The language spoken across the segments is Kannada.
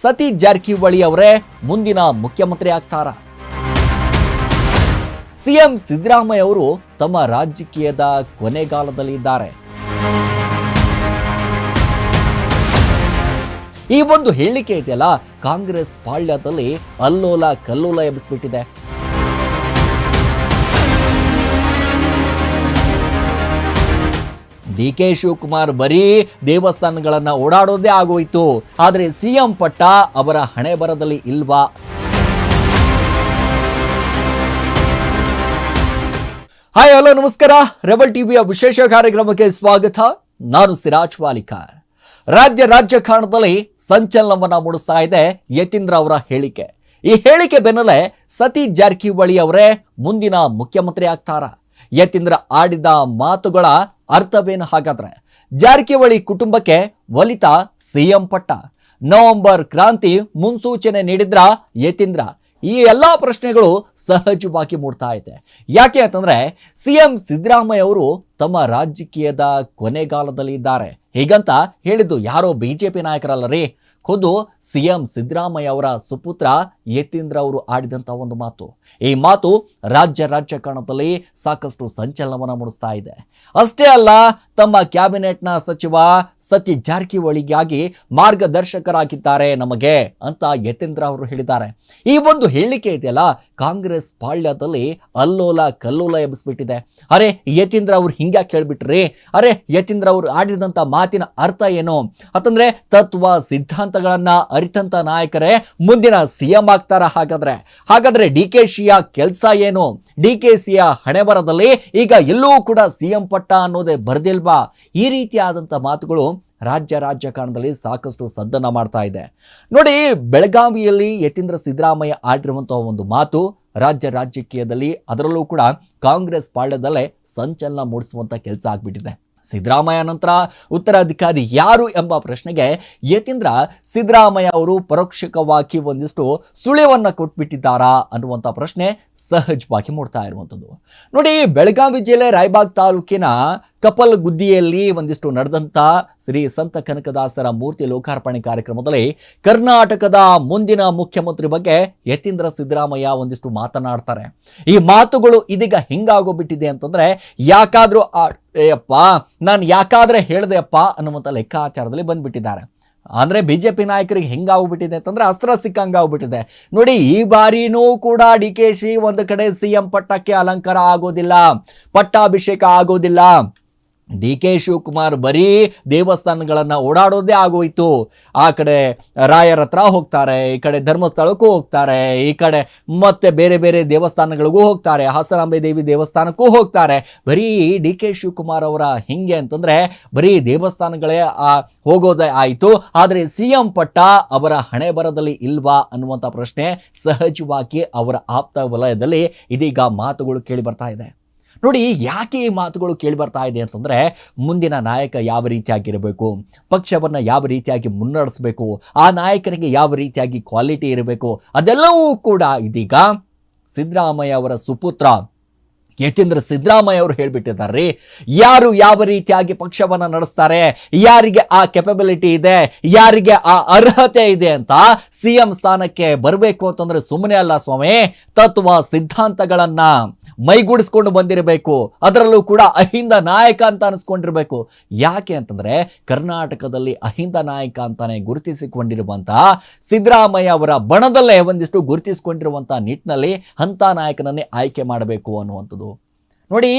ಸತೀಶ್ ಜಾರಕಿಹೊಳಿ ಅವರೇ ಮುಂದಿನ ಮುಖ್ಯಮಂತ್ರಿ ಆಗ್ತಾರ? ಸಿಎಂ ಸಿದ್ದರಾಮಯ್ಯ ಅವರು ತಮ್ಮ ರಾಜಕೀಯದ ಕೊನೆಗಾಲದಲ್ಲಿ ಇದ್ದಾರೆ. ಈ ಒಂದು ಹೇಳಿಕೆ ಇದೆಯಲ್ಲ, ಕಾಂಗ್ರೆಸ್ ಪಾಳ್ಯದಲ್ಲಿ ಅಲ್ಲೋಲ ಕಲ್ಲೋಲ ಎಬ್ಬಿಸ್ಬಿಟ್ಟಿದೆ. ಡಿ ಕೆ ಶಿವಕುಮಾರ್ ಬರೀ ದೇವಸ್ಥಾನಗಳನ್ನ ಓಡಾಡೋದೇ ಆಗೋಯ್ತು. ಆದ್ರೆ ಸಿಎಂ ಪಟ್ಟ ಅವರ ಹಣೆ ಬರದಲ್ಲಿ ಇಲ್ವಾ? ಹಾಯ್ ಹಲೋ ನಮಸ್ಕಾರ. ರೆಬಲ್ ಟಿವಿಯ ವಿಶೇಷ ಕಾರ್ಯಕ್ರಮಕ್ಕೆ ಸ್ವಾಗತ. ನಾನು ಸಿರಾಜ್ ವಾಲಿಕಾರ್. ರಾಜ್ಯ ರಾಜಕಾರಣದಲ್ಲಿ ಸಂಚಲನವನ್ನ ಮೂಡಿಸ್ತಾ ಇದೆ ಯತೀಂದ್ರ ಅವರ ಹೇಳಿಕೆ. ಈ ಹೇಳಿಕೆ ಬೆನ್ನಲ್ಲೇ ಸತೀಶ್ ಜಾರಕಿಹೊಳಿ ಅವರೇ ಮುಂದಿನ ಮುಖ್ಯಮಂತ್ರಿ ಆಗ್ತಾರ? ಯತೀಂದ್ರ ಆಡಿದ ಮಾತುಗಳ ಅರ್ಥವೇನು ಹಾಗಾದ್ರೆ, ಜಾರಕಿಹೊಳಿ ಕುಟುಂಬಕ್ಕೆ ಒಲಿತ ಸಿಎಂ ಪಟ್ಟ. ನವೆಂಬರ್ ಕ್ರಾಂತಿ ಮುನ್ಸೂಚನೆ ನೀಡಿದ್ರ ಯತೀಂದ್ರ. ಈ ಎಲ್ಲಾ ಪ್ರಶ್ನೆಗಳು ಸಹಜವಾಗಿ ಮೂಡ್ತಾ ಇದೆ. ಯಾಕೆ ಅಂತಂದ್ರೆ, ಸಿಎಂ ಸಿದ್ದರಾಮಯ್ಯ ಅವರು ತಮ್ಮ ರಾಜಕೀಯದ ಕೊನೆಗಾಲದಲ್ಲಿ ಇದ್ದಾರೆ. ಹೀಗಂತ ಹೇಳಿದ್ದು ಯಾರೋ ಬಿಜೆಪಿ ನಾಯಕರಲ್ಲ ರೀ. ಖುದ್ದು ಸಿಎಂ ಸಿದ್ದರಾಮಯ್ಯ ಅವರ ಸುಪುತ್ರ ಯತೀಂದ್ರ ಅವರು ಆಡಿದಂಥ ಒಂದು ಮಾತು. ಈ ಮಾತು ರಾಜ್ಯ ರಾಜಕಾರಣದಲ್ಲಿ ಸಾಕಷ್ಟು ಸಂಚಲನವನ್ನು ಮೂಡಿಸ್ತಾ ಇದೆ. ಅಷ್ಟೇ ಅಲ್ಲ, ತಮ್ಮ ಕ್ಯಾಬಿನೆಟ್ನ ಸಚಿವ ಸತೀಶ್ ಜಾರಕಿಹೊಳಿಗಾಗಿ ಮಾರ್ಗದರ್ಶಕರಾಗಿದ್ದಾರೆ ನಮಗೆ ಅಂತ ಯತೀಂದ್ರ ಅವರು ಹೇಳಿದ್ದಾರೆ. ಈ ಒಂದು ಹೇಳಿಕೆ ಇದೆಯಲ್ಲ, ಕಾಂಗ್ರೆಸ್ ಪಾಳ್ಯದಲ್ಲಿ ಅಲ್ಲೋಲ ಕಲ್ಲೋಲ ಎಬ್ಬಿಸ್ಬಿಟ್ಟಿದೆ. ಅರೆ, ಯತೀಂದ್ರ ಅವ್ರು ಹಿಂಗ್ಯಾ ಕೇಳ್ಬಿಟ್ರಿ? ಅರೆ, ಯತೀಂದ್ರ ಅವರು ಆಡಿದಂಥ ಮಾತಿನ ಅರ್ಥ ಏನು? ಅಂತಂದ್ರೆ ತತ್ವ ಸಿದ್ಧಾಂತಗಳನ್ನ ಅರಿತಂತ ನಾಯಕರೇ, ಮುಂದಿನ ಸಿಎಂ ಆಗ್ತಾರ? ಹಾಗಾದ್ರೆ ಹಾಗಾದ್ರೆ ಡಿ ಕೆ ಶಿಯ ಕೆಲಸ ಏನು? ಡಿ ಕೆ ಸಿಯ ಹಣೆ ಬರದಲ್ಲಿ ಈಗ ಎಲ್ಲೂ ಕೂಡ ಸಿಎಂ ಪಟ್ಟ ಅನ್ನೋದೇ ಬರ್ದಿಲ್ವಾ? ಈ ರೀತಿಯಾದಂಥ ಮಾತುಗಳು ರಾಜ್ಯ ರಾಜಕಾರಣದಲ್ಲಿ ಸಾಕಷ್ಟು ಸದ್ದನ ಮಾಡ್ತಾ ಇದೆ. ನೋಡಿ, ಬೆಳಗಾವಿಯಲ್ಲಿ ಯತೀಂದ್ರ ಸಿದ್ದರಾಮಯ್ಯ ಆಡಿರುವಂತಹ ಒಂದು ಮಾತು ರಾಜ್ಯ ರಾಜಕೀಯದಲ್ಲಿ ಅದರಲ್ಲೂ ಕೂಡ ಕಾಂಗ್ರೆಸ್ ಪಾಳ್ಯದಲ್ಲೇ ಸಂಚಲನ ಮೂಡಿಸುವಂತ ಕೆಲಸ ಆಗ್ಬಿಟ್ಟಿದೆ. ಸಿದ್ದರಾಮಯ್ಯ ನಂತರ ಉತ್ತರಾಧಿಕಾರಿ ಯಾರು ಎಂಬ ಪ್ರಶ್ನೆಗೆ ಯತೀಂದ್ರ ಸಿದ್ದರಾಮಯ್ಯ ಅವರು ಪರೋಕ್ಷಕವಾಗಿ ಒಂದಿಷ್ಟು ಸುಳಿವನ್ನು ಕೊಟ್ಬಿಟ್ಟಿದ್ದಾರಾ ಅನ್ನುವಂಥ ಪ್ರಶ್ನೆ ಸಹಜವಾಗಿ ಮೂಡ್ತಾ ಇರುವಂಥದ್ದು ನೋಡಿ, ಬೆಳಗಾವಿ ಜಿಲ್ಲೆ ರಾಯಬಾಗ್ ತಾಲೂಕಿನ ಕಪಲ್ ಗುದ್ದಿಯಲ್ಲಿ ಒಂದಿಷ್ಟು ನಡೆದಂಥ ಶ್ರೀ ಸಂತ ಕನಕದಾಸರ ಮೂರ್ತಿ ಲೋಕಾರ್ಪಣೆ ಕಾರ್ಯಕ್ರಮದಲ್ಲಿ ಕರ್ನಾಟಕದ ಮುಂದಿನ ಮುಖ್ಯಮಂತ್ರಿ ಬಗ್ಗೆ ಯತೀಂದ್ರ ಸಿದ್ದರಾಮಯ್ಯ ಒಂದಿಷ್ಟು ಮಾತನಾಡ್ತಾರೆ. ಈ ಮಾತುಗಳು ಇದೀಗ ಹೆಂಗಾಗೋಗ್ಬಿಟ್ಟಿದೆ ಅಂತಂದ್ರೆ ಯಾಕಾದರೂ ಆ ಏಯಪ್ಪ, ನಾನು ಯಾಕಾದ್ರೆ ಹೇಳಿದೆಯಪ್ಪ ಅನ್ನುವಂಥ ಲೆಕ್ಕಾಚಾರದಲ್ಲಿ ಬಂದ್ಬಿಟ್ಟಿದ್ದಾರೆ. ಜೆ ಪಿ ನಾಯಕರಿಗೆ ಹೆಂಗಾಗ್ಬಿಟ್ಟಿದೆ ಅಂತಂದ್ರೆ ಅಸ್ತ್ರ ಸಿಕ್ಕಂಗೆ ಆಗ್ಬಿಟ್ಟಿದೆ ನೋಡಿ, ಈ ಬಾರಿನೂ ಕೂಡ ಡಿ ಕೆ ಶಿ ಒಂದು ಕಡೆ ಸಿ ಎಂ ಪಟ್ಟಕ್ಕೆ ಅಲಂಕಾರ ಆಗೋದಿಲ್ಲ, ಪಟ್ಟಾಭಿಷೇಕ ಆಗೋದಿಲ್ಲ. ಡಿ ಕೆ ಶಿವಕುಮಾರ್ ಬರೀ ದೇವಸ್ಥಾನಗಳನ್ನು ಓಡಾಡೋದೇ ಆಗೋಯ್ತು. ಆ ಕಡೆ ರಾಯರ ಹತ್ರ ಹೋಗ್ತಾರೆ, ಈ ಕಡೆ ಧರ್ಮಸ್ಥಳಕ್ಕೂ ಹೋಗ್ತಾರೆ, ಈ ಕಡೆ ಮತ್ತೆ ಬೇರೆ ಬೇರೆ ದೇವಸ್ಥಾನಗಳಿಗೂ ಹೋಗ್ತಾರೆ, ಹಾಸನಾಂಬೆ ದೇವಿ ದೇವಸ್ಥಾನಕ್ಕೂ ಹೋಗ್ತಾರೆ. ಬರೀ ಡಿ ಕೆ ಶಿವಕುಮಾರ್ ಅವರ ಹಿಂಗೆ ಅಂತಂದ್ರೆ ಬರೀ ದೇವಸ್ಥಾನಗಳೇ, ಆ, ಹೋಗೋದೇ ಆಯಿತು. ಆದರೆ ಸಿ ಎಂ ಪಟ್ಟ ಅವರ ಹಣೆ ಬರದಲ್ಲಿ ಇಲ್ವಾ ಅನ್ನುವಂಥ ಪ್ರಶ್ನೆ ಸಹಜವಾಗಿ ಅವರ ಆಪ್ತ ವಲಯದಲ್ಲಿ ಇದೀಗ ಮಾತುಗಳು ಕೇಳಿ ಬರ್ತಾ ಇದೆ. ನೋಡಿ, ಯಾಕೆ ಈ ಮಾತುಗಳು ಕೇಳಿ ಬರ್ತಾ ಇದೆ ಅಂತಂದರೆ, ಮುಂದಿನ ನಾಯಕ ಯಾವ ರೀತಿಯಾಗಿರಬೇಕು, ಪಕ್ಷವನ್ನು ಯಾವ ರೀತಿಯಾಗಿ ಮುನ್ನಡೆಸಬೇಕು, ಆ ನಾಯಕನಿಗೆ ಯಾವ ರೀತಿಯಾಗಿ ಕ್ವಾಲಿಟಿ ಇರಬೇಕು, ಅದೆಲ್ಲವೂ ಕೂಡ ಇದೀಗ ಸಿದ್ದರಾಮಯ್ಯ ಅವರ ಸುಪುತ್ರ ಯತೀಂದ್ರ ಸಿದ್ದರಾಮಯ್ಯ ಅವರು ಹೇಳಿಬಿಟ್ಟಿದ್ದಾರೆ, ಯಾರು ಯಾವ ರೀತಿಯಾಗಿ ಪಕ್ಷವನ್ನು ನಡೆಸ್ತಾರೆ, ಯಾರಿಗೆ ಆ ಕೆಪಬಿಲಿಟಿ ಇದೆ, ಯಾರಿಗೆ ಆ ಅರ್ಹತೆ ಇದೆ ಅಂತ ಸಿ ಎಂ ಸ್ಥಾನಕ್ಕೆ ಬರಬೇಕು ಅಂತಂದ್ರೆ ಸುಮ್ಮನೆ ಅಲ್ಲ ಸ್ವಾಮಿ, ತತ್ವ ಸಿದ್ಧಾಂತಗಳನ್ನ ಮೈಗೂಡಿಸ್ಕೊಂಡು ಬಂದಿರಬೇಕು, ಅದರಲ್ಲೂ ಕೂಡ ಅಹಿಂದ ನಾಯಕ ಅಂತ ಅನಿಸ್ಕೊಂಡಿರಬೇಕು. ಯಾಕೆ ಅಂತಂದ್ರೆ ಕರ್ನಾಟಕದಲ್ಲಿ ಅಹಿಂದ ನಾಯಕ ಅಂತಾನೆ ಗುರುತಿಸಿಕೊಂಡಿರುವಂತಹ ಸಿದ್ದರಾಮಯ್ಯ ಅವರ ಬಣದಲ್ಲೇ ಒಂದಿಷ್ಟು ಗುರುತಿಸಿಕೊಂಡಿರುವಂತಹ ನಿಟ್ಟಿನಲ್ಲಿ ಅಂಥ ನಾಯಕನನ್ನೇ ಆಯ್ಕೆ ಮಾಡಬೇಕು ಅನ್ನುವಂಥದ್ದು. ನೋಡಿ,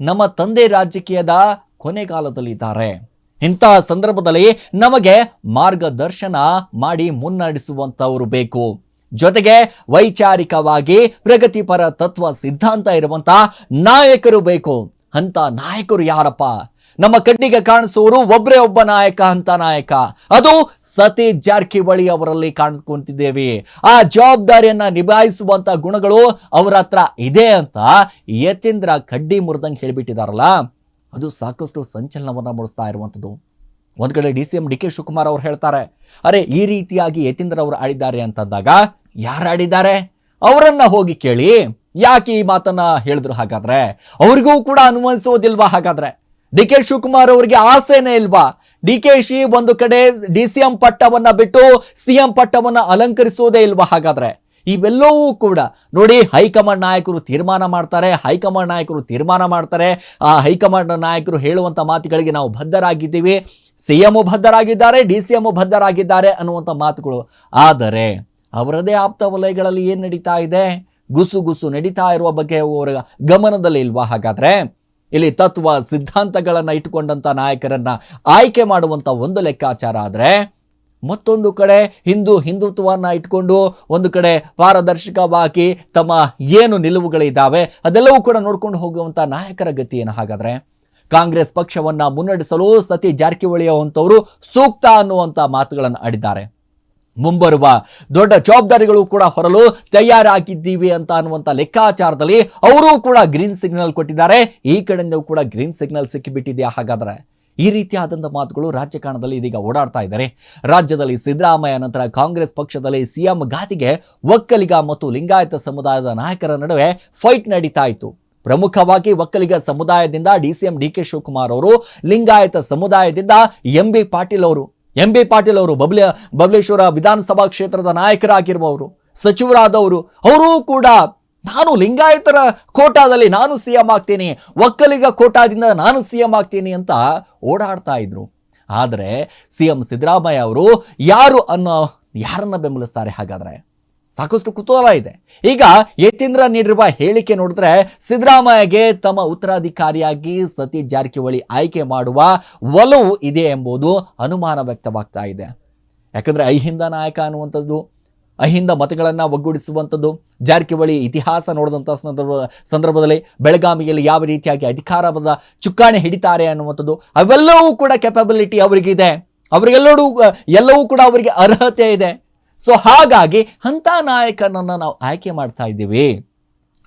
ನಮ್ಮ ತಂದೆ ರಾಜಕೀಯದ ಕೊನೆಗಾಲದಲ್ಲಿದ್ದಾರೆ ಇಂತಹ ಸಂದರ್ಭದಲ್ಲಿ ನಮಗೆ ಮಾರ್ಗದರ್ಶನ ಮಾಡಿ ಮುನ್ನಡೆಸುವಂಥವರು ಬೇಕು. ಜೊತೆಗೆ ವೈಚಾರಿಕವಾಗಿ ಪ್ರಗತಿಪರ ತತ್ವ ಸಿದ್ಧಾಂತ ಇರುವಂತ ನಾಯಕರು ಬೇಕು. ಅಂತ ನಾಯಕರು ಯಾರಪ್ಪ? ನಮ್ಮ ಕಣ್ಣಿಗೆ ಕಾಣಿಸುವರು ಒಬ್ಬರೇ ಒಬ್ಬ ನಾಯಕ ಅಂತ ನಾಯಕ. ಅದು ಸತೀಶ್ ಜಾರಕಿಹೊಳಿ ಅವರಲ್ಲಿ ಕಾಣ್ಕೊಂತಿದ್ದೇವೆ. ಆ ಜವಾಬ್ದಾರಿಯನ್ನ ನಿಭಾಯಿಸುವಂತ ಗುಣಗಳು ಅವರ ಹತ್ರ ಇದೆ ಅಂತ ಯತೀಂದ್ರ ಕಡ್ಡಿ ಮುರಿದಂಗೆ ಹೇಳಿಬಿಟ್ಟಿದಾರಲ್ಲ, ಅದು ಸಾಕಷ್ಟು ಸಂಚಲನವನ್ನ ಮೂಡಿಸ್ತಾ ಇರುವಂಥದ್ದು ಒಂದು ಕಡೆ D C M D K Shivakumar ಅವರು ಹೇಳ್ತಾರೆ, ಅರೆ, ಈ ರೀತಿಯಾಗಿ ಯತೀಂದ್ರ ಅವರು ಆಡಿದ್ದಾರೆ ಅಂತಂದಾಗ ಯಾರು ಆಡಿದ್ದಾರೆ? ಅವರನ್ನು ಹೋಗಿ ಕೇಳಿ, ಯಾಕೆ ಈ ಮಾತನ್ನ ಹೇಳಿದ್ರು ಹಾಗಾದ್ರೆ? ಅವ್ರಿಗೂ ಕೂಡ ಅನುಭವಿಸೋದಿಲ್ವಾ ಹಾಗಾದ್ರೆ? ಡಿ ಕೆ ಶಿವಕುಮಾರ್ ಅವರಿಗೆ ಆಸೆನೇ ಇಲ್ವಾ? ಡಿ ಕೆ ಶಿ ಒಂದು ಕಡೆ ಡಿ ಸಿ ಎಂ ಪಟ್ಟವನ್ನ ಬಿಟ್ಟು ಸಿ ಎಂ ಪಟ್ಟವನ್ನ ಅಲಂಕರಿಸೋದೇ ಇಲ್ವಾ ಹಾಗಾದ್ರೆ? ಇವೆಲ್ಲವೂ ಕೂಡ ನೋಡಿ ಹೈಕಮಾಂಡ್ ನಾಯಕರು ತೀರ್ಮಾನ ಮಾಡ್ತಾರೆ, ಹೈಕಮಾಂಡ್ ನಾಯಕರು ತೀರ್ಮಾನ ಮಾಡ್ತಾರೆ. ಆ ಹೈಕಮಾಂಡ್ ನಾಯಕರು ಹೇಳುವಂತ ಮಾತುಗಳಿಗೆ ನಾವು ಬದ್ಧರಾಗಿದ್ದೀವಿ. ಸಿ ಎಂ ಬದ್ಧರಾಗಿದ್ದಾರೆ, ಡಿ ಸಿ ಎಂ ಬದ್ಧರಾಗಿದ್ದಾರೆ ಅನ್ನುವಂಥ ಮಾತುಗಳು. ಆದರೆ ಅವರದೇ ಆಪ್ತ ವಲಯಗಳಲ್ಲಿ ಏನು ನಡೀತಾ ಇದೆ? ಗುಸು ಗುಸು ನಡೀತಾ ಇರುವ ಬಗ್ಗೆ ಅವರ ಗಮನದಲ್ಲಿ ಇಲ್ವಾ ಹಾಗಾದ್ರೆ? ಇಲ್ಲಿ ತತ್ವ ಸಿದ್ಧಾಂತಗಳನ್ನ ಇಟ್ಟುಕೊಂಡಂತ ನಾಯಕರನ್ನ ಆಯ್ಕೆ ಮಾಡುವಂತ ಒಂದು ಲೆಕ್ಕಾಚಾರ ಆದರೆ ಮತ್ತೊಂದು ಕಡೆ ಹಿಂದೂ ಹಿಂದುತ್ವವನ್ನು ಇಟ್ಕೊಂಡು ಒಂದು ಕಡೆ ಪಾರದರ್ಶಕವಾಗಿ ತಮ್ಮ ಏನು ನಿಲುವುಗಳಿದ್ದಾವೆ ಅದೆಲ್ಲವೂ ಕೂಡ ನೋಡ್ಕೊಂಡು ಹೋಗುವಂಥ ನಾಯಕರ ಗತಿ ಏನು? ಹಾಗಾದ್ರೆ ಕಾಂಗ್ರೆಸ್ ಪಕ್ಷವನ್ನು ಮುನ್ನಡೆಸಲು ಸತಿ ಜಾರಕಿಹೊಳಿ ಅಂಥವರು ಸೂಕ್ತ ಅನ್ನುವಂಥ ಮಾತುಗಳನ್ನು ಆಡಿದ್ದಾರೆ. ಮುಂಬರುವ ದೊಡ್ಡ ಜವಾಬ್ದಾರಿಗಳು ಕೂಡ ಹೊರಲು ತಯಾರಾಗಿದ್ದೀವಿ ಅಂತ ಅನ್ನುವಂಥ ಲೆಕ್ಕಾಚಾರದಲ್ಲಿ ಅವರು ಕೂಡ ಗ್ರೀನ್ ಸಿಗ್ನಲ್ ಕೊಟ್ಟಿದ್ದಾರೆ. ಈ ಕಡೆಯಿಂದ ಕೂಡ ಗ್ರೀನ್ ಸಿಗ್ನಲ್ ಸಿಕ್ಕಿಬಿಟ್ಟಿದೆಯಾ ಹಾಗಾದ್ರೆ? ಈ ರೀತಿಯಾದಂಥ ಮಾತುಗಳು ರಾಜಕಾರಣದಲ್ಲಿ ಇದೀಗ ಓಡಾಡ್ತಾ ಇದ್ದಾರೆ. ರಾಜ್ಯದಲ್ಲಿ ಸಿದ್ದರಾಮಯ್ಯ ನಂತರ ಕಾಂಗ್ರೆಸ್ ಪಕ್ಷದಲ್ಲಿ ಸಿಎಂ ಘಾತಿಗೆ ಒಕ್ಕಲಿಗ ಮತ್ತು ಲಿಂಗಾಯತ ಸಮುದಾಯದ ನಾಯಕರ ನಡುವೆ ಫೈಟ್ ನಡೀತಾ ಇತ್ತು. ಪ್ರಮುಖವಾಗಿ ಒಕ್ಕಲಿಗ ಸಮುದಾಯದಿಂದ ಡಿಸಿಎಂ ಡಿ ಕೆ ಶಿವಕುಮಾರ್ ಅವರು, ಲಿಂಗಾಯತ ಸಮುದಾಯದಿಂದ ಎಂ ಬಿ ಪಾಟೀಲ್ ಅವರು. ಎಂ ಬಿ ಪಾಟೀಲ್ ಅವರು, ಬಬ್ಲೆ, ಬಬಲೇಶ್ವರ ವಿಧಾನಸಭಾ ಕ್ಷೇತ್ರದ ನಾಯಕರಾಗಿರುವವರು, ಸಚಿವರಾದವರು, ಅವರೂ ಕೂಡ ನಾನು ಲಿಂಗಾಯತರ ಕೋಟಾದಲ್ಲಿ ನಾನು ಸಿ ಎಂ ಆಗ್ತೀನಿ, ಒಕ್ಕಲಿಗ ಕೋಟಾದಿಂದ ನಾನು ಸಿ ಎಂ ಆಗ್ತೀನಿ ಅಂತ ಓಡಾಡ್ತಾ ಇದ್ರು. ಆದರೆ ಸಿ ಎಂ ಸಿದ್ದರಾಮಯ್ಯ ಅವರು ಯಾರು ಅನ್ನೋ, ಯಾರನ್ನ ಬೆಂಬಲಿಸ್ತಾರೆ ಹಾಗಾದ್ರೆ? ಸಾಕಷ್ಟು ಕುತೂಹಲ ಇದೆ. ಈಗ ಯತೀಂದ್ರ ನೀಡಿರುವ ಹೇಳಿಕೆ ನೋಡಿದ್ರೆ ಸಿದ್ದರಾಮಯ್ಯಗೆ ತಮ್ಮ ಉತ್ತರಾಧಿಕಾರಿಯಾಗಿ ಸತೀಶ್ ಜಾರಕಿಹೊಳಿ ಆಯ್ಕೆ ಮಾಡುವ ಒಲವು ಇದೆ ಎಂಬುದು ಅನುಮಾನ ವ್ಯಕ್ತವಾಗ್ತಾ ಇದೆ. ಯಾಕಂದರೆ ಅಹಿಂದ ನಾಯಕ ಅನ್ನುವಂಥದ್ದು, ಅಹಿಂದ ಮತಗಳನ್ನು ಒಗ್ಗೂಡಿಸುವಂಥದ್ದು, ಜಾರಕಿಹೊಳಿ ಇತಿಹಾಸ ನೋಡಿದಂಥ ಸಂದರ್ಭ, ಸಂದರ್ಭದಲ್ಲಿ ಬೆಳಗಾವಿಯಲ್ಲಿ ಯಾವ ರೀತಿಯಾಗಿ ಅಧಿಕಾರದ ಚುಕ್ಕಾಣಿ ಹಿಡಿತಾರೆ ಅನ್ನುವಂಥದ್ದು, ಅವೆಲ್ಲವೂ ಕೂಡ ಕೆಪಬಿಲಿಟಿ ಅವರಿಗಿದೆ. ಅವರಿಗೆಲ್ಲರೂ ಎಲ್ಲವೂ ಕೂಡ ಅವರಿಗೆ ಅರ್ಹತೆ ಇದೆ. ಸೊ ಹಾಗಾಗಿ ಅಂಥ ನಾಯಕನನ್ನು ನಾವು ಆಯ್ಕೆ ಮಾಡ್ತಾ ಇದ್ದೀವಿ.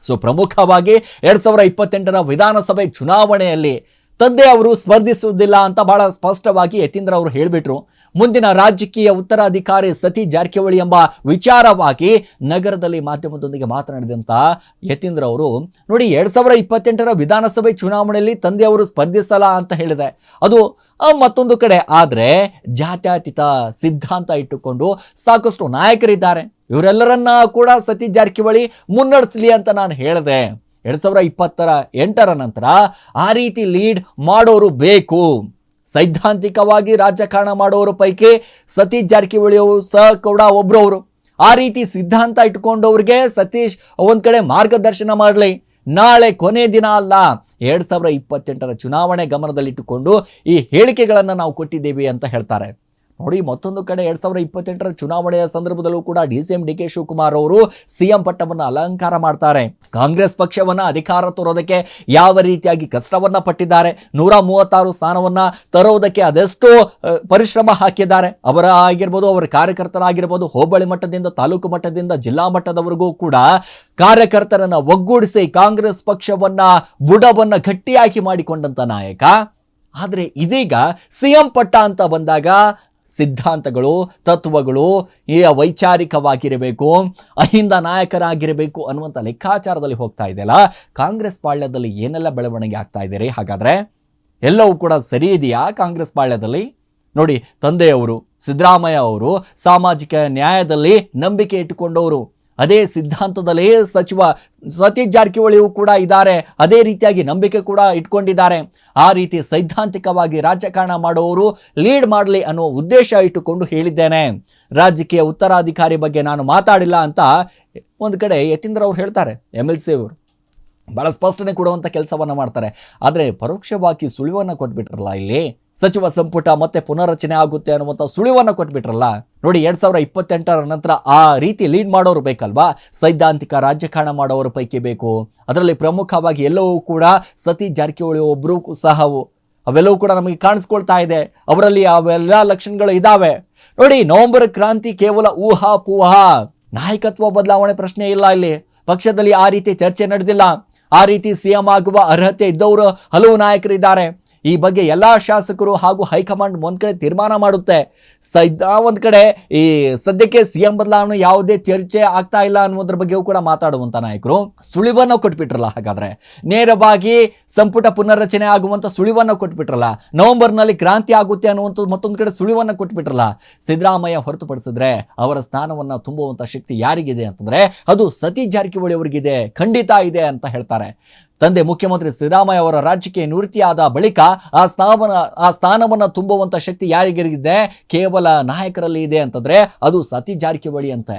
ಸೊ ಪ್ರಮುಖವಾಗಿ ಎರಡ್ ಸಾವಿರ ಇಪ್ಪತ್ತೆಂಟರ ವಿಧಾನಸಭೆ ಚುನಾವಣೆಯಲ್ಲಿ ತಂದೆ ಅವರು ಸ್ಪರ್ಧಿಸುವುದಿಲ್ಲ ಅಂತ ಬಹಳ ಸ್ಪಷ್ಟವಾಗಿ ಯತೀಂದ್ರ ಅವರು ಹೇಳಿಬಿಟ್ರು. ಮುಂದಿನ ರಾಜಕೀಯ ಉತ್ತರಾಧಿಕಾರಿ ಸತಿ ಜಾರಕಿಹೊಳಿ ಎಂಬ ವಿಚಾರವಾಗಿ ನಗರದಲ್ಲಿ ಮಾಧ್ಯಮದೊಂದಿಗೆ ಮಾತನಾಡಿದಂತ ಯತೀಂದ್ರ ಅವರು, ನೋಡಿ ಎರಡ್ ಸಾವಿರ ಇಪ್ಪತ್ತೆಂಟರ ವಿಧಾನಸಭೆ ಚುನಾವಣೆಯಲ್ಲಿ ತಂದೆಯವರು ಸ್ಪರ್ಧಿಸಲ್ಲ ಅಂತ ಹೇಳಿದೆ. ಅದು ಮತ್ತೊಂದು ಕಡೆ. ಆದರೆ ಜಾತ್ಯತೀತ ಸಿದ್ಧಾಂತ ಇಟ್ಟುಕೊಂಡು ಸಾಕಷ್ಟು ನಾಯಕರಿದ್ದಾರೆ. ಇವರೆಲ್ಲರನ್ನ ಕೂಡ ಸತಿ ಜಾರಕಿಹೊಳಿ ಮುನ್ನಡೆಸಲಿ ಅಂತ ನಾನು ಹೇಳಿದೆ. ಎರಡ್ ಸಾವಿರ ಇಪ್ಪತ್ತರ ಎಂಟರ ನಂತರ ಆ ರೀತಿ ಲೀಡ್ ಮಾಡೋರು ಬೇಕು. ಸೈದ್ಧಾಂತಿಕವಾಗಿ ರಾಜಕಾರಣ ಮಾಡೋರ ಪೈಕಿ ಸತೀಶ್ ಜಾರಕಿಹೊಳಿ ಅವರು ಸಹ ಕೂಡ ಒಬ್ರು ಅವರು ಆ ರೀತಿ ಸಿದ್ಧಾಂತ ಇಟ್ಕೊಂಡವ್ರಿಗೆ ಸತೀಶ್ ಒಂದು ಕಡೆ ಮಾರ್ಗದರ್ಶನ ಮಾಡಲಿ. ನಾಳೆ ಕೊನೆ ದಿನ ಅಲ್ಲ, ಎರಡು ಸಾವಿರ ಇಪ್ಪತ್ತೆಂಟರ ಚುನಾವಣೆ ಗಮನದಲ್ಲಿಟ್ಟುಕೊಂಡು ಈ ಹೇಳಿಕೆಗಳನ್ನು ನಾವು ಕೊಟ್ಟಿದ್ದೇವೆ ಅಂತ ಹೇಳ್ತಾರೆ. ನೋಡಿ, ಮತ್ತೊಂದು ಕಡೆ ಎರಡ್ ಸಾವಿರದ ಇಪ್ಪತ್ತೆಂಟರ ಚುನಾವಣೆಯ ಸಂದರ್ಭದಲ್ಲೂ ಕೂಡ D C M D K Shivakumar ಅವರು ಸಿಎಂ ಪಟ್ಟವನ್ನು ಅಲಂಕಾರ ಮಾಡ್ತಾರೆ. ಕಾಂಗ್ರೆಸ್ ಪಕ್ಷವನ್ನ ಅಧಿಕಾರ ತರೋದಕ್ಕೆ ಯಾವ ರೀತಿಯಾಗಿ ಕಷ್ಟವನ್ನ ಪಟ್ಟಿದ್ದಾರೆ, ನೂರ ಮೂವತ್ತಾರು ಸ್ಥಾನವನ್ನ ತರೋದಕ್ಕೆ ಅದೆಷ್ಟು ಪರಿಶ್ರಮ ಹಾಕಿದ್ದಾರೆ, ಅವರ ಆಗಿರ್ಬೋದು, ಅವರ ಕಾರ್ಯಕರ್ತರಾಗಿರ್ಬೋದು, ಹೋಬಳಿ ಮಟ್ಟದಿಂದ, ತಾಲೂಕು ಮಟ್ಟದಿಂದ, ಜಿಲ್ಲಾ ಮಟ್ಟದವರೆಗೂ ಕೂಡ ಕಾರ್ಯಕರ್ತರನ್ನ ಒಗ್ಗೂಡಿಸಿ ಕಾಂಗ್ರೆಸ್ ಪಕ್ಷವನ್ನ ಬುಡವನ್ನ ಗಟ್ಟಿಯಾಗಿ ಮಾಡಿಕೊಂಡಂತ ನಾಯಕ. ಆದರೆ ಇದೀಗ ಸಿಎಂ ಪಟ್ಟ ಅಂತ ಬಂದಾಗ ಸಿದ್ಧಾಂತಗಳು, ತತ್ವಗಳು ಏ ವೈಚಾರಿಕವಾಗಿರಬೇಕು, ಅಹಿಂದ ನಾಯಕರಾಗಿರಬೇಕು ಅನ್ನುವಂಥ ಲೆಕ್ಕಾಚಾರದಲ್ಲಿ ಹೋಗ್ತಾ ಇದೆಯಲ್ಲ ಕಾಂಗ್ರೆಸ್ ಪಾಳ್ಯದಲ್ಲಿ ಏನೆಲ್ಲ ಬೆಳವಣಿಗೆ ಆಗ್ತಾ ಇದ್ದೀರಿ ಹಾಗಾದರೆ ಎಲ್ಲವೂ ಕೂಡ ಸರಿ ಇದೆಯಾ ಕಾಂಗ್ರೆಸ್ ಪಾಳ್ಯದಲ್ಲಿ? ನೋಡಿ, ತಂದೆಯವರು, ಸಿದ್ದರಾಮಯ್ಯ ಅವರು ಸಾಮಾಜಿಕ ನ್ಯಾಯದಲ್ಲಿ ನಂಬಿಕೆ ಇಟ್ಟುಕೊಂಡವರು. ಅದೇ ಸಿದ್ಧಾಂತದಲ್ಲೇ ಸಚಿವ ಸತೀಶ್ ಜಾರಕಿಹೊಳಿಯು ಕೂಡ ಇದ್ದಾರೆ. ಅದೇ ರೀತಿಯಾಗಿ ನಂಬಿಕೆ ಕೂಡ ಇಟ್ಕೊಂಡಿದ್ದಾರೆ. ಆ ರೀತಿ ಸೈದ್ಧಾಂತಿಕವಾಗಿ ರಾಜಕಾರಣ ಮಾಡುವವರು ಲೀಡ್ ಮಾಡಲಿ ಅನ್ನೋ ಉದ್ದೇಶ ಇಟ್ಟುಕೊಂಡು ಹೇಳಿದ್ದೇನೆ. ರಾಜಕೀಯ ಉತ್ತರಾಧಿಕಾರಿ ಬಗ್ಗೆ ನಾನು ಮಾತಾಡಿಲ್ಲ ಅಂತ ಒಂದು ಕಡೆ ಯತೀಂದ್ರ ಅವ್ರು ಹೇಳ್ತಾರೆ ಎಂ ಎಲ್ ಸಿ ಅವರು. ಬಹಳ ಸ್ಪಷ್ಟನೆ ಕೊಡುವಂಥ ಕೆಲಸವನ್ನು ಮಾಡ್ತಾರೆ. ಆದರೆ ಪರೋಕ್ಷವಾಗಿ ಸುಳಿವನ್ನು ಕೊಟ್ಬಿಟ್ರಲ್ಲ ಇಲ್ಲಿ? ಸಚಿವ ಸಂಪುಟ ಮತ್ತೆ ಪುನರ್ರಚನೆ ಆಗುತ್ತೆ ಅನ್ನುವಂಥ ಸುಳಿವನ್ನು ಕೊಟ್ಬಿಟ್ರಲ್ಲ? ನೋಡಿ, ಎರಡು ಸಾವಿರ ಇಪ್ಪತ್ತೆಂಟರ ನಂತರ ಆ ರೀತಿ ಲೀಡ್ ಮಾಡೋರು ಬೇಕಲ್ವಾ? ಸೈದ್ಧಾಂತಿಕ ರಾಜಕಾರಣ ಮಾಡೋರ ಪೈಕಿ ಬೇಕು. ಅದರಲ್ಲಿ ಪ್ರಮುಖವಾಗಿ ಎಲ್ಲವೂ ಕೂಡ ಸತಿ ಜಾರಕಿಹೊಳಿ ಒಬ್ಬರು ಸಹ ಅವೆಲ್ಲವೂ ಕೂಡ ನಮಗೆ ಕಾಣಿಸ್ಕೊಳ್ತಾ ಇದೆ. ಅವರಲ್ಲಿ ಅವೆಲ್ಲ ಲಕ್ಷಣಗಳು ಇದಾವೆ. ನೋಡಿ, ನವೆಂಬರ್ ಕ್ರಾಂತಿ ಕೇವಲ ಊಹಾ ಪೂಹಾ ನಾಯಕತ್ವ ಬದಲಾವಣೆ ಪ್ರಶ್ನೆ ಇಲ್ಲ ಇಲ್ಲಿ. ಪಕ್ಷದಲ್ಲಿ ಆ ರೀತಿ ಚರ್ಚೆ ನಡೆದಿಲ್ಲ. ಆ ರೀತಿ ಸಿಎಂ ಆಗುವ ಅರ್ಹತೆ ಇದ್ದವರು ಹಲವು ನಾಯಕರಿದ್ದಾರೆ. ಈ ಬಗ್ಗೆ ಎಲ್ಲ ಶಾಸಕರು ಹಾಗೂ ಹೈಕಮಾಂಡ್ ಒಂದ್ ಕಡೆ ತೀರ್ಮಾನ ಮಾಡುತ್ತೆ. ಸದ್ಯ ಒಂದು ಕಡೆ ಈ ಸದ್ಯಕ್ಕೆ ಸಿಎಂ ಬದಲಾವಣೆ ಯಾವುದೇ ಚರ್ಚೆ ಆಗ್ತಾ ಇಲ್ಲ ಅನ್ನೋದ್ರ ಬಗ್ಗೆಯೂ ಕೂಡ ಮಾತಾಡುವಂತ ನಾಯಕರು. ಸುಳಿವನ್ನು ಕೊಟ್ಬಿಟ್ರಲ್ಲ ಹಾಗಾದ್ರೆ. ನೇರವಾಗಿ ಸಂಪುಟ ಪುನರ್ರಚನೆ ಆಗುವಂತ ಸುಳಿವನ್ನು ಕೊಟ್ಬಿಟ್ರಲ್ಲ. ನವೆಂಬರ್ನಲ್ಲಿ ಕ್ರಾಂತಿ ಆಗುತ್ತೆ ಅನ್ನುವಂಥದ್ದು ಮತ್ತೊಂದು ಕಡೆ ಸುಳಿವನ್ನು ಕೊಟ್ಬಿಟ್ರಲ್ಲ. ಸಿದ್ದರಾಮಯ್ಯ ಹೊರತುಪಡಿಸಿದ್ರೆ ಅವರ ಸ್ಥಾನವನ್ನ ತುಂಬುವಂತ ಶಕ್ತಿ ಯಾರಿಗಿದೆ ಅಂತಂದ್ರೆ ಅದು ಸತೀಶ್ ಜಾರಕಿಹೊಳಿ ಅವರಿಗಿದೆ. ಖಂಡಿತ ಇದೆ ಅಂತ ಹೇಳ್ತಾರೆ. ತಂದೆ ಮುಖ್ಯಮಂತ್ರಿ ಸಿದ್ದರಾಮಯ್ಯ ಅವರ ರಾಜ್ಯಕ್ಕೆ ನಿವೃತ್ತಿಯಾದ ಬಳಿಕ ಆ ಸ್ಥಾನ ಆ ಸ್ಥಾನವನ್ನು ತುಂಬುವಂಥ ಶಕ್ತಿ ಯಾರಿಗಿರಿಗಿದೆ? ಕೇವಲ ನಾಯಕರಲ್ಲಿ ಇದೆ ಅಂತಂದರೆ ಅದು ಸತಿ ಜಾರಕಿಹೊಳಿ ಅಂತೆ.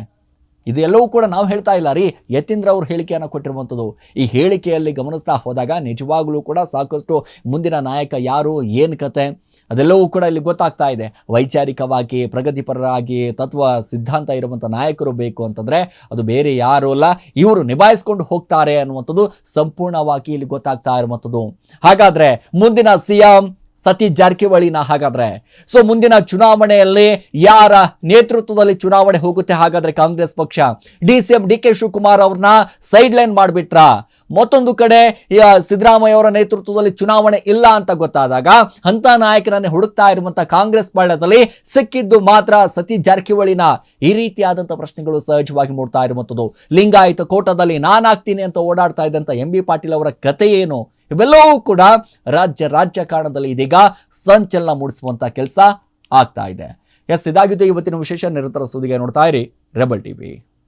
ಇದೆಲ್ಲವೂ ಕೂಡ ನಾವು ಹೇಳ್ತಾ ಇಲ್ಲ ರೀ. ಯತೀಂದ್ರ ಅವರು ಹೇಳಿಕೆಯನ್ನು ಕೊಟ್ಟಿರುವಂಥದ್ದು. ಈ ಹೇಳಿಕೆಯಲ್ಲಿ ಗಮನಿಸ್ತಾ ಹೋದಾಗ ನಿಜವಾಗಲೂ ಕೂಡ ಸಾಕಷ್ಟು ಮುಂದಿನ ನಾಯಕ ಯಾರು? ಏನು ಕತೆ? ಅದೆಲ್ಲವೂ ಕೂಡ ಇಲ್ಲಿ ಗೊತ್ತಾಗ್ತಾ ಇದೆ. ವೈಚಾರಿಕವಾಗಿ ಪ್ರಗತಿಪರರಾಗಿ ತತ್ವ ಸಿದ್ಧಾಂತ ಇರುವಂಥ ನಾಯಕರು ಬೇಕು ಅಂತಂದರೆ ಅದು ಬೇರೆ ಯಾರೂ ಅಲ್ಲ. ಇವರು ನಿಭಾಯಿಸ್ಕೊಂಡು ಹೋಗ್ತಾರೆ ಅನ್ನುವಂಥದ್ದು ಸಂಪೂರ್ಣವಾಗಿ ಇಲ್ಲಿ ಗೊತ್ತಾಗ್ತಾ ಇರುವಂಥದ್ದು. ಹಾಗಾದ್ರೆ ಮುಂದಿನ ಸಿಎಂ ಸತೀಶ್ ಜಾರಕಿಹೊಳಿನ ಹಾಗಾದ್ರೆ. ಸೊ ಮುಂದಿನ ಚುನಾವಣೆಯಲ್ಲಿ ಯಾರ ನೇತೃತ್ವದಲ್ಲಿ ಚುನಾವಣೆ ಹೋಗುತ್ತೆ ಹಾಗಾದ್ರೆ ಕಾಂಗ್ರೆಸ್ ಪಕ್ಷ? D C M D K Shivakumar ಅವ್ರನ್ನ ಸೈಡ್ ಲೈನ್ ಮಾಡಿಬಿಟ್ರ? ಮತ್ತೊಂದು ಕಡೆ ಸಿದ್ದರಾಮಯ್ಯ ಅವರ ನೇತೃತ್ವದಲ್ಲಿ ಚುನಾವಣೆ ಇಲ್ಲ ಅಂತ ಗೊತ್ತಾದಾಗ ಅಂತ ನಾಯಕನನ್ನೇ ಹುಡುಕ್ತಾ ಇರುವಂತಹ ಕಾಂಗ್ರೆಸ್ ಪಾಳ್ಯದಲ್ಲಿ ಸಿಕ್ಕಿದ್ದು ಮಾತ್ರ ಸತೀಶ್ ಜಾರಕಿಹೊಳಿನ ಈ ರೀತಿಯಾದಂತಹ ಪ್ರಶ್ನೆಗಳು ಸಹಜವಾಗಿ ಮೂಡ್ತಾ ಇರುವಂಥದ್ದು. ಲಿಂಗಾಯತ ಕೋಟದಲ್ಲಿ ನಾನಾಗ್ತೀನಿ ಅಂತ ಓಡಾಡ್ತಾ ಇದ್ದಂಥ ಎಂ ಬಿ ಪಾಟೀಲ್ ಅವರ ಕತೆ ಏನು? ಇವೆಲ್ಲವೂ ಕೂಡ ರಾಜ್ಯ ರಾಜಕಾರಣದಲ್ಲಿ ಇದೀಗ ಸಂಚಲನ ಮೂಡಿಸುವಂತ ಕೆಲಸ ಆಗ್ತಾ ಇದೆ. ಎಸ್, ಇದಾಗಿದ್ದು ಇವತ್ತಿನ ವಿಶೇಷ ನಿರಂತರ ಸುದ್ದಿಗೆ ನೋಡ್ತಾ ಇರಿ ರೆಬಲ್ ಟಿವಿ.